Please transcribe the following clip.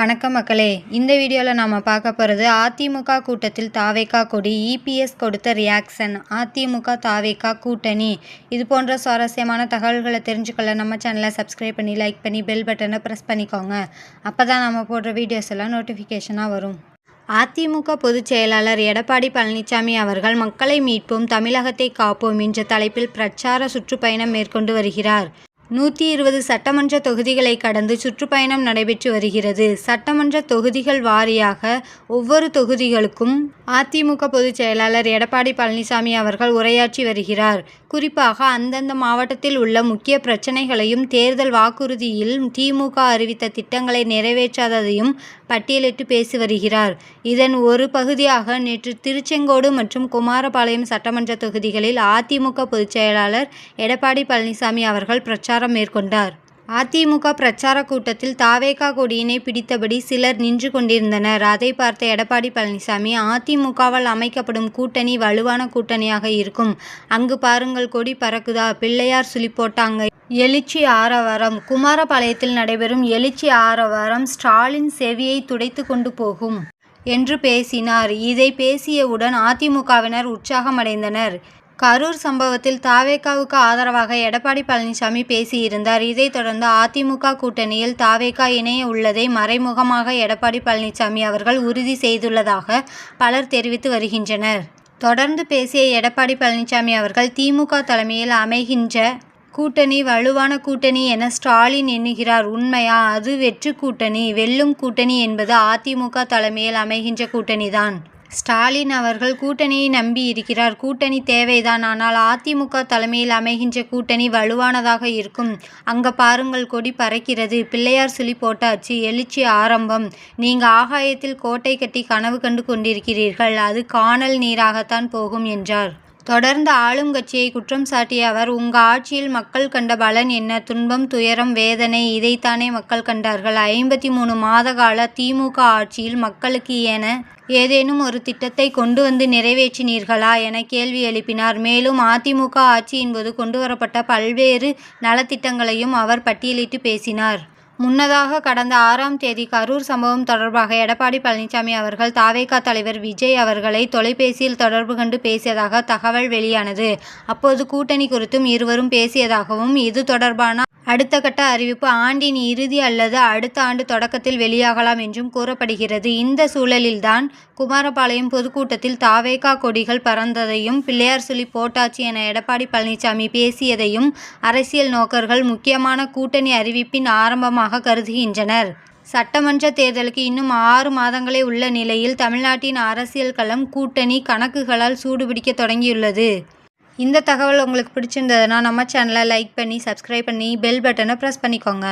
வணக்கம் மக்களே. இந்த வீடியோவில் நாம் பார்க்க போகிறது அதிமுக கூட்டத்தில் தாவேக்கா கொடி இபிஎஸ் கொடுத்த ரியாக்ஷன் அதிமுக தாவேக்கா கூட்டணி. இது போன்ற சுவாரஸ்யமான தகவல்களை தெரிஞ்சுக்கொள்ள நம்ம சேனலை சப்ஸ்கிரைப் பண்ணி லைக் பண்ணி பெல் பட்டனை ப்ரெஸ் பண்ணிக்கோங்க. அப்போ தான் நம்ம போடுற வீடியோஸ் எல்லாம் நோட்டிஃபிகேஷனாக வரும். அதிமுக பொதுச் செயலாளர் எடப்பாடி பழனிசாமி அவர்கள் மக்களை மீட்போம் தமிழகத்தை காப்போம் என்ற தலைப்பில் பிரச்சார சுற்றுப்பயணம் மேற்கொண்டு வருகிறார். நூற்றி இருபது சட்டமன்ற தொகுதிகளை கடந்து சுற்றுப்பயணம் நடைபெற்று வருகிறது. சட்டமன்ற தொகுதிகள் வாரியாக ஒவ்வொரு தொகுதிகளுக்கும் அதிமுக பொதுச் செயலாளர் எடப்பாடி பழனிசாமி அவர்கள் உரையாற்றி வருகிறார். குறிப்பாக அந்தந்த மாவட்டத்தில் உள்ள முக்கிய பிரச்சனைகளையும் தேர்தல் வாக்குறுதியில் திமுக அறிவித்த திட்டங்களை நிறைவேற்றாததையும் பட்டியலிட்டு பேசி வருகிறார். இதன் ஒரு பகுதியாக நேற்று திருச்செங்கோடு மற்றும் குமாரபாளையம் சட்டமன்ற தொகுதிகளில் அதிமுக பொதுச்செயலாளர் எடப்பாடி பழனிசாமி அவர்கள் பிரச்சாரம் மேற்கொண்டார். அதிமுக பிரச்சார கூட்டத்தில் தாவேகா கொடியினை பிடித்தபடி சிலர் நின்று கொண்டிருந்தனர். அதை பார்த்த எடப்பாடி பழனிசாமி அதிமுகவால் அமைக்கப்படும் கூட்டணி வலுவான கூட்டணியாக இருக்கும். அங்கு பாருங்கள் கொடி பறக்குதா? பிள்ளையார் சுழி போட்டாங்க எழுச்சி ஆரவாரம். குமாரபாளையத்தில் நடைபெறும் எழுச்சி ஆரவாரம் ஸ்டாலின் செவியை துடைத்து கொண்டு போகும் என்று பேசினார். இதை பேசியவுடன் அதிமுகவினர் உற்சாகமடைந்தனர். கரூர் சம்பவத்தில் தாவேகாவுக்கு ஆதரவாக எடப்பாடி பழனிசாமி பேசியிருந்தார். இதைத் தொடர்ந்து அதிமுக கூட்டணியில் தாவேகா இணைய உள்ளதை மறைமுகமாக எடப்பாடி பழனிசாமி அவர்கள் உறுதி செய்துள்ளதாக பலர் தெரிவித்து வருகின்றனர். தொடர்ந்து பேசிய எடப்பாடி பழனிசாமி அவர்கள் திமுக தலைமையில் அமைகின்ற கூட்டணி வலுவான கூட்டணி என ஸ்டாலின் எண்ணுகிறார். உண்மையா? அது வெற்று கூட்டணி வெல்லும் கூட்டணி என்பது அதிமுக தலைமையில் அமைகின்ற கூட்டணிதான். ஸ்டாலின் அவர்கள் கூட்டணியை நம்பி இருக்கிறார். கூட்டணி தேவைதான். ஆனால் அதிமுக தலைமையில் அமைகின்ற கூட்டணி வலுவானதாக இருக்கும். அங்க பாருங்கள் கொடி பறக்கிறது. பிள்ளையார் சுழி போட்டாச்சு. எழுச்சி ஆரம்பம். நீங்க ஆகாயத்தில் கோட்டை கட்டி கனவு கண்டு கொண்டிருக்கிறீர்கள். அது காணல் நீராகத்தான் போகும் என்றார். தொடர்ந்து ஆளும் கட்சியை குற்றம் சாட்டிய அவர் உங்க ஆட்சியில் மக்கள் கண்ட பலன் என்ன? துன்பம் துயரம் வேதனை இதைத்தானே மக்கள் கண்டார்கள்? ஐம்பத்தி மூணு மாத கால திமுக ஆட்சியில் மக்களுக்கு என ஏதேனும் ஒரு திட்டத்தை கொண்டு வந்து நிறைவேற்றினீர்களா? என கேள்வி எழுப்பினார். மேலும் அதிமுக ஆட்சியின் போது கொண்டுவரப்பட்ட பல்வேறு நலத்திட்டங்களையும் அவர் பட்டியலிட்டு பேசினார். முன்னதாக கடந்த ஆறாம் தேதி கரூர் சம்பவம் தொடர்பாக எடப்பாடி பழனிசாமி அவர்கள் தாவேகா தலைவர் விஜய் அவர்களை தொலைபேசியில் தொடர்பு கண்டு பேசியதாக தகவல் வெளியானது. அப்போது கூட்டணி குறித்தும் இருவரும் பேசியதாகவும் இது தொடர்பான அடுத்த கட்ட அறிவிப்பு ஆண்டின் இறுதி அல்லது அடுத்த ஆண்டு தொடக்கத்தில் வெளியாகலாம் என்றும் கூறப்படுகிறது. இந்த சூழலில்தான் குமாரபாளையம் பொதுக்கூட்டத்தில் தாவேகா கொடிகள் பறந்ததையும் பிள்ளையார் சொல்லி போட்டாச்சு என எடப்பாடி பழனிசாமி பேசியதையும் அரசியல் நோக்கர்கள் முக்கியமான கூட்டணி அறிவிப்பின் ஆரம்பமாக கருதுகின்றனர். சட்டமன்ற தேர்தலுக்கு இன்னும் ஆறு மாதங்களே உள்ள நிலையில் தமிழ்நாட்டின் அரசியல் களம் கூட்டணி கணக்குகளால் சூடுபிடிக்க தொடங்கியுள்ளது. இந்த தகவல் உங்களுக்கு பிடிச்சிருந்ததுன்னா நம்ம சேனலை லைக் பண்ணி சப்ஸ்கிரைப் பண்ணி பெல் பட்டனை ப்ரெஸ் பண்ணிக்கோங்க.